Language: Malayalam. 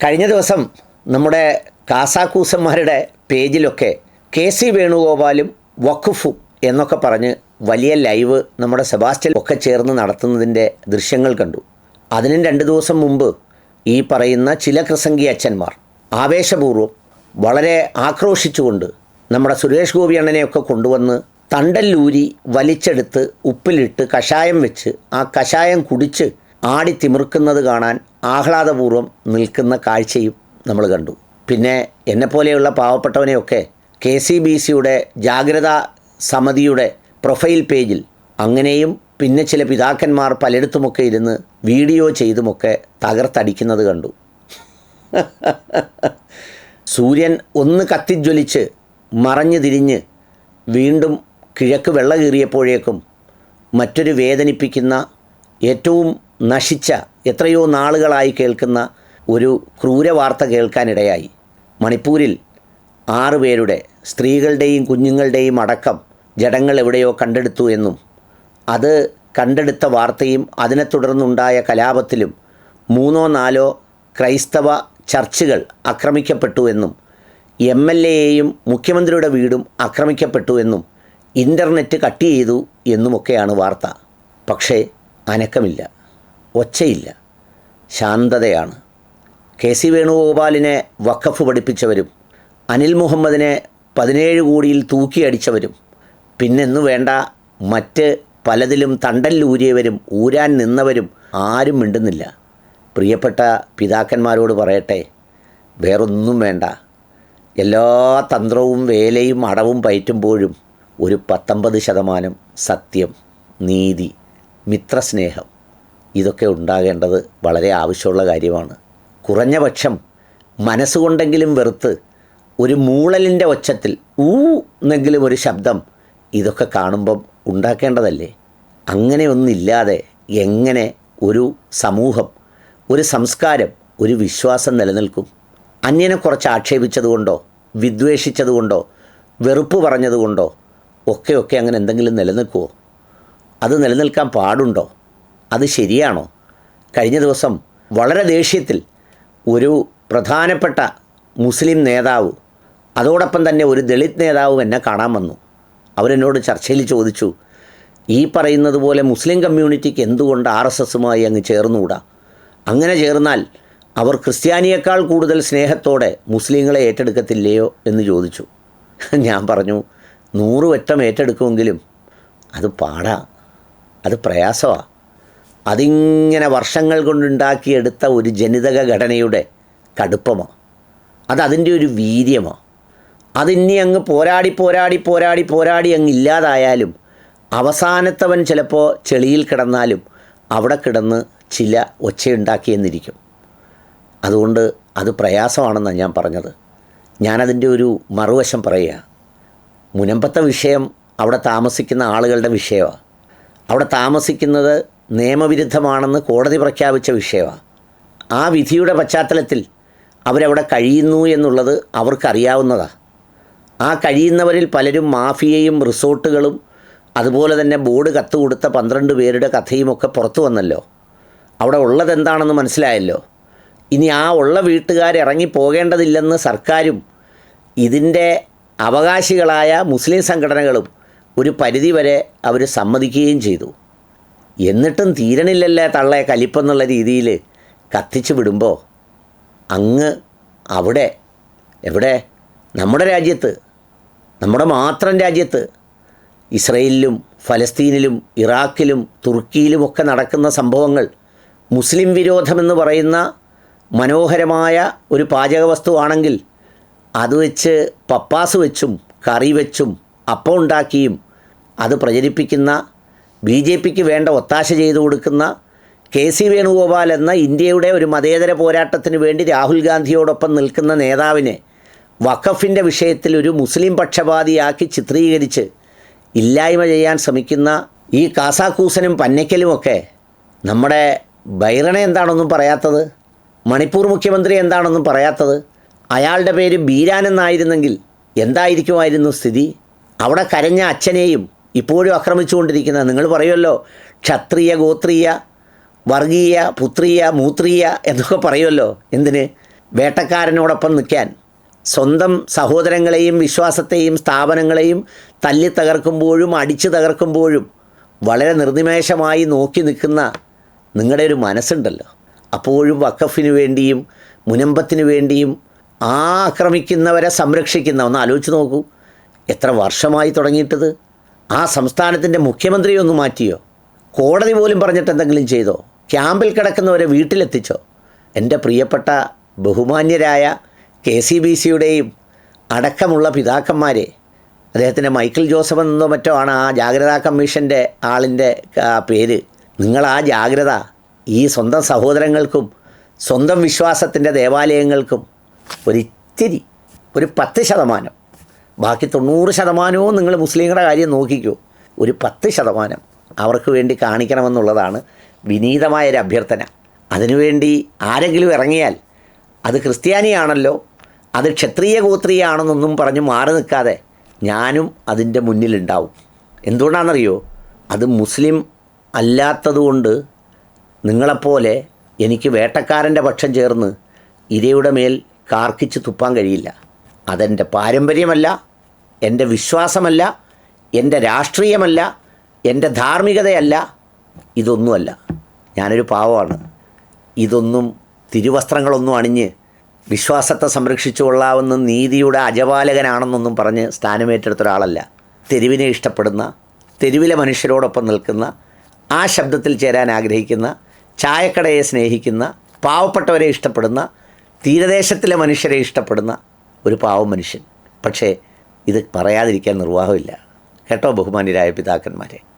കഴിഞ്ഞ ദിവസം നമ്മുടെ കാസാക്കൂസന്മാരുടെ പേജിലൊക്കെ കെ സി വേണുഗോപാലും വഖഫും എന്നൊക്കെ പറഞ്ഞ് വലിയ ലൈവ് നമ്മുടെ സെബാസ്റ്റ്യൻ ഒക്കെ ചേർന്ന് നടത്തുന്നതിന്റെ ദൃശ്യങ്ങൾ കണ്ടു. അതിനും രണ്ട് ദിവസം മുമ്പ് ഈ പറയുന്ന ചില കൃസംഗി അച്ഛന്മാർ ആവേശപൂർവം വളരെ ആക്രോശിച്ചുകൊണ്ട് നമ്മുടെ സുരേഷ് ഗോപി അണ്ണനെയൊക്കെ കൊണ്ടുവന്ന് തണ്ടല്ലൂരി വലിച്ചെടുത്ത് ഉപ്പിലിട്ട് കഷായം വെച്ച് ആ കഷായം കുടിച്ച് ആടി തിമിർക്കുന്നത് കാണാൻ ആഹ്ലാദപൂർവം നിൽക്കുന്ന കാഴ്ചയും നമ്മൾ കണ്ടു. പിന്നെ എന്നെപ്പോലെയുള്ള പാവപ്പെട്ടവനെയൊക്കെ കെ സി ബി സിയുടെ ജാഗ്രതാ സമിതിയുടെ പ്രൊഫൈൽ പേജിൽ അങ്ങനെയും പിന്നെ ചില പിതാക്കന്മാർ പലയിടത്തുമൊക്കെ ഇരുന്ന് വീഡിയോ ചെയ്തുമൊക്കെ തകർത്തടിക്കുന്നത് കണ്ടു. സൂര്യൻ ഒന്ന് കത്തിജ്വലിച്ച് മറഞ്ഞു തിരിഞ്ഞ് വീണ്ടും കിഴക്ക് വെള്ള കീറിയപ്പോഴേക്കും മറ്റൊരു വേദനിപ്പിക്കുന്ന ഏറ്റവും നശിച്ച എത്രയോ നാളുകളായി കേൾക്കുന്ന ഒരു ക്രൂരവാർത്ത കേൾക്കാനിടയായി. മണിപ്പൂരിൽ ആറ് പേരുടെ സ്ത്രീകളുടെയും കുഞ്ഞുങ്ങളുടെയും അടക്കം ജഡങ്ങൾ എവിടെയോ കണ്ടെടുത്തു എന്നും അത് കണ്ടെടുത്ത വാർത്തയും അതിനെ തുടർന്നുണ്ടായ കലാപത്തിലും മൂന്നോ നാലോ ക്രൈസ്തവ ചർച്ചുകൾ ആക്രമിക്കപ്പെട്ടു എന്നും എം എൽ എയെയും മുഖ്യമന്ത്രിയുടെ വീടും ആക്രമിക്കപ്പെട്ടു എന്നും ഇന്റർനെറ്റ് കട്ട് ചെയ്തു എന്നുമൊക്കെയാണ് വാർത്ത. പക്ഷേ അനക്കമില്ല. ഒച്ചയില്ല. ശാന്തതയാണ്. കെ. സി. വേണുഗോപാലിനെ വഖഫ് പഠിപ്പിച്ചവരും അനിൽ മുഹമ്മദിനെ പതിനേഴ് കോടിയിൽ തൂക്കിയടിച്ചവരും പിന്നെന്നു വേണ്ട മറ്റ് പലതിലും തണ്ടല്ലൂരിയവരും ഊരാൻ നിന്നവരും ആരും മിണ്ടുന്നില്ല. പ്രിയപ്പെട്ട പിതാക്കന്മാരോട് പറയട്ടെ വേറൊന്നും വേണ്ട. എല്ലാ തന്ത്രവും വേലയും അടവും പയറ്റുമ്പോഴും ഒരു പത്തൊമ്പത് ശതമാനം സത്യം നീതി മിത്രസ്നേഹം. ഇതൊക്കെ ഉണ്ടാകേണ്ടത് വളരെ ആവശ്യമുള്ള കാര്യമാണ്. കുറഞ്ഞ പക്ഷം മനസ്സുകൊണ്ടെങ്കിലും വെറുത്ത് ഒരു മൂളലിന്റെ ഒച്ചത്തിൽ ഊ എന്നെങ്കിലും ഒരു ശബ്ദം ഇതൊക്കെ കാണുമ്പം ഉണ്ടാക്കേണ്ടതല്ലേ? അങ്ങനെയൊന്നില്ലാതെ എങ്ങനെ ഒരു സമൂഹം ഒരു സംസ്കാരം ഒരു വിശ്വാസം നിലനിൽക്കും? അന്യനെ കുറച്ച് ആക്ഷേപിച്ചതുകൊണ്ടോ വിദ്വേഷിച്ചതുകൊണ്ടോ വെറുപ്പ് പറഞ്ഞതുകൊണ്ടോ ഒക്കെ ഒക്കെ അങ്ങനെ എന്തെങ്കിലും നിലനിൽക്കുമോ അത് നിലനിൽക്കാൻ പാടുണ്ടോ? അത് ശരിയാണോ? കഴിഞ്ഞ ദിവസം വളരെ ദേഷ്യത്തിൽ ഒരു പ്രധാനപ്പെട്ട മുസ്ലിം നേതാവ് അതോടൊപ്പം തന്നെ ഒരു ദളിത് നേതാവും എന്നെ കാണാൻ വന്നു. അവരെന്നോട് ചർച്ചയിൽ ചോദിച്ചു ഈ പറയുന്നത് പോലെ മുസ്ലിം കമ്മ്യൂണിറ്റിക്ക് എന്തുകൊണ്ട് ആർ എസ് എസുമായി അങ്ങ് ചേർന്നുകൂടാ? അങ്ങനെ ചേർന്നാൽ അവർ ക്രിസ്ത്യാനിയേക്കാൾ കൂടുതൽ സ്നേഹത്തോടെ മുസ്ലിങ്ങളെ ഏറ്റെടുക്കത്തില്ലയോ? എന്ന് ചോദിച്ചു. ഞാൻ പറഞ്ഞു നൂറ് വറ്റം ഏറ്റെടുക്കുമെങ്കിലും അത് പാടാ അത് പ്രയാസമാണ് അതിങ്ങനെ വർഷങ്ങൾ കൊണ്ടുണ്ടാക്കിയെടുത്ത ഒരു ജനിതക ഘടനയുടെ കടുപ്പമോ. അതതിന്റെ ഒരു വീര്യമോ. അതിനി അങ്ങ് പോരാടി പോരാടി പോരാടി പോരാടി അങ്ങ് ഇല്ലാതായാലും അവസാനത്തവൻ ചിലപ്പോൾ ചെളിയിൽ കിടന്നാലും അവിടെ കിടന്ന് ചില ഒച്ചയുണ്ടാക്കിയെന്നിരിക്കും. അതുകൊണ്ട് അത് പ്രയാസമാണെന്നാണ് ഞാൻ പറഞ്ഞത്. ഞാനതിന്റെ ഒരു മറുവശം പറയുക. മുനമ്പത്തെ വിഷയം അവിടെ താമസിക്കുന്ന ആളുകളുടെ വിഷയമാണ് അവിടെ താമസിക്കുന്നത് നിയമവിരുദ്ധമാണെന്ന് കോടതി പ്രഖ്യാപിച്ച വിഷയമാണ് ആ വിധിയുടെ പശ്ചാത്തലത്തിൽ അവരവിടെ കഴിയുന്നു എന്നുള്ളത് അവർക്കറിയാവുന്നതാണ് ആ കഴിയുന്നവരിൽ പലരും മാഫിയയും റിസോർട്ടുകളും അതുപോലെ തന്നെ ബോർഡ് കത്ത് കൊടുത്ത പന്ത്രണ്ട് പേരുടെ കഥയുമൊക്കെ പുറത്തു വന്നല്ലോ. അവിടെ ഉള്ളത് എന്താണെന്ന് മനസ്സിലായല്ലോ. ഇനി ആ ഉള്ള വീട്ടുകാർ ഇറങ്ങി പോകേണ്ടതില്ലെന്ന് സർക്കാരും ഇതിന്റെ അവകാശികളായ മുസ്ലിം സംഘടനകളും ഒരു പരിധിവരെ അവർ സമ്മതിക്കുകയും ചെയ്തു. എന്നിട്ടും തീരണില്ലല്ലേ തള്ളെ കലിപ്പെന്നുള്ള രീതിയിൽ കത്തിച്ചു വിടുമ്പോൾ അങ്ങ് അവിടെ എവിടെ? നമ്മുടെ രാജ്യത്ത് നമ്മുടെ മാത്രം രാജ്യത്ത് ഇസ്രയേലിലും ഫലസ്തീനിലും ഇറാഖിലും തുർക്കിയിലുമൊക്കെ നടക്കുന്ന സംഭവങ്ങൾ മുസ്ലിം വിരോധമെന്ന് പറയുന്ന മനോഹരമായ ഒരു പാചക വസ്തുവാണെങ്കിൽ അത് വെച്ച് പപ്പാസ് വെച്ചും കറി വെച്ചും അപ്പം ഉണ്ടാക്കിയും അത് പ്രചരിപ്പിക്കുന്ന ബി ജെ പിക്ക് വേണ്ട ഒത്താശ ചെയ്തു കൊടുക്കുന്ന കെ സി വേണുഗോപാൽ എന്ന ഇന്ത്യയുടെ ഒരു മതേതര പോരാട്ടത്തിന് വേണ്ടി രാഹുൽ ഗാന്ധിയോടൊപ്പം നിൽക്കുന്ന നേതാവിനെ വഖഫിന്റെ വിഷയത്തിൽ ഒരു മുസ്ലിം പക്ഷപാതിയാക്കി ചിത്രീകരിച്ച് ഇല്ലായ്മ ചെയ്യാൻ ശ്രമിക്കുന്ന ഈ കാസാക്കൂസനും പന്നയ്ക്കലുമൊക്കെ നമ്മുടെ ബൈറണ എന്താണെന്നും പറയാത്തത്? മണിപ്പൂർ മുഖ്യമന്ത്രി എന്താണെന്നും പറയാത്തത്? അയാളുടെ പേര് ബീരാൻ എന്നായിരുന്നെങ്കിൽ എന്തായിരിക്കുമായിരുന്നു സ്ഥിതി? അവിടെ കരഞ്ഞ അച്ഛനെയും ഇപ്പോഴും ആക്രമിച്ചുകൊണ്ടിരിക്കുന്ന നിങ്ങൾ പറയുമല്ലോ ക്ഷത്രിയ ഗോത്രീയ വർഗീയ പുത്രീയ മൂത്രീയ എന്നൊക്കെ പറയുമല്ലോ എന്തിന്? വേട്ടക്കാരനോടൊപ്പം നിൽക്കാൻ. സ്വന്തം സഹോദരങ്ങളെയും വിശ്വാസത്തെയും സ്ഥാപനങ്ങളെയും തല്ലി തകർക്കുമ്പോഴും അടിച്ചു തകർക്കുമ്പോഴും വളരെ നിർനിമേഷമായി നോക്കി നിൽക്കുന്ന നിങ്ങളുടെ ഒരു മനസ്സുണ്ടല്ലോ. അപ്പോഴും വക്കഫിന് വേണ്ടിയും മുനമ്പത്തിന് വേണ്ടിയും ആ ആക്രമിക്കുന്നവരെ സംരക്ഷിക്കുന്ന ഒന്ന് ആലോചിച്ച് നോക്കൂ. എത്ര വർഷമായി തുടങ്ങിയിട്ടത്? ആ സംസ്ഥാനത്തിന്റെ മുഖ്യമന്ത്രി ഒന്ന് മാറ്റിയോ? കോടതി പോലും പറഞ്ഞിട്ട് എന്തെങ്കിലും ചെയ്തോ? ക്യാമ്പിൽ കിടക്കുന്നവരെ വീട്ടിലെത്തിച്ചോ? എന്റെ പ്രിയപ്പെട്ട ബഹുമാന്യരായ കെ സി ബി സിയുടെയും അടക്കമുള്ള പിതാക്കന്മാരെ അദ്ദേഹത്തിന്റെ മൈക്കിൾ ജോസഫ് എന്നോ മറ്റോ ആണ് ആ ജാഗ്രതാ കമ്മീഷന്റെ ആളിന്റെ പേര്. നിങ്ങൾ ആ ജാഗ്രത ഈ സ്വന്തം സഹോദരങ്ങൾക്കും സ്വന്തം വിശ്വാസത്തിന്റെ ദേവാലയങ്ങൾക്കും ഒരിത്തിരി ഒരു പത്ത് ശതമാനം ബാക്കി തൊണ്ണൂറ് ശതമാനവും നിങ്ങൾ മുസ്ലിങ്ങളുടെ കാര്യം നോക്കിക്കോ. ഒരു പത്ത് ശതമാനം അവർക്ക് വേണ്ടി കാണിക്കണമെന്നുള്ളതാണ് വിനീതമായൊരു അഭ്യർത്ഥന. അതിനുവേണ്ടി ആരെങ്കിലും ഇറങ്ങിയാൽ അത് ക്രിസ്ത്യാനിയാണല്ലോ അത് ക്ഷത്രിയ ഗോത്രീയാണെന്നൊന്നും പറഞ്ഞ് മാറി നിൽക്കാതെ ഞാനും അതിന്റെ മുന്നിലുണ്ടാവും. എന്തുകൊണ്ടാണെന്നറിയോ? അത് മുസ്ലിം അല്ലാത്തതുകൊണ്ട് നിങ്ങളെപ്പോലെ എനിക്ക് വേട്ടക്കാരന്റെ പക്ഷം ചേർന്ന് ഇരയുടെ മേൽ കാർക്കിച്ച് തുപ്പാൻ കഴിയില്ല. അതെന്റെ പാരമ്പര്യമല്ല എന്റെ വിശ്വാസമല്ല എന്റെ രാഷ്ട്രീയമല്ല എന്റെ ധാർമ്മികതയല്ല ഇതൊന്നുമല്ല. ഞാനൊരു പാവമാണ്. ഇതൊന്നും തിരുവസ്ത്രങ്ങളൊന്നും അണിഞ്ഞ് വിശ്വാസത്തെ സംരക്ഷിച്ചു കൊള്ളാവുന്ന നീതിയുടെ അജപാലകനാണെന്നൊന്നും പറഞ്ഞ് സ്ഥാനമേറ്റെടുത്ത ഒരാളല്ല. തെരുവിനെ ഇഷ്ടപ്പെടുന്ന തെരുവിലെ മനുഷ്യരോടൊപ്പം നിൽക്കുന്ന ആ ശബ്ദത്തിൽ ചേരാൻ ആഗ്രഹിക്കുന്ന ചായക്കടയെ സ്നേഹിക്കുന്ന പാവപ്പെട്ടവരെ ഇഷ്ടപ്പെടുന്ന തീരദേശത്തിലെ മനുഷ്യരെ ഇഷ്ടപ്പെടുന്ന ഒരു പാവം മനുഷ്യൻ. പക്ഷേ ഇത് പറയാതിരിക്കാൻ നിർവാഹമില്ല. കേട്ടോ ബഹുമാന്യരായ പിതാക്കന്മാരെ.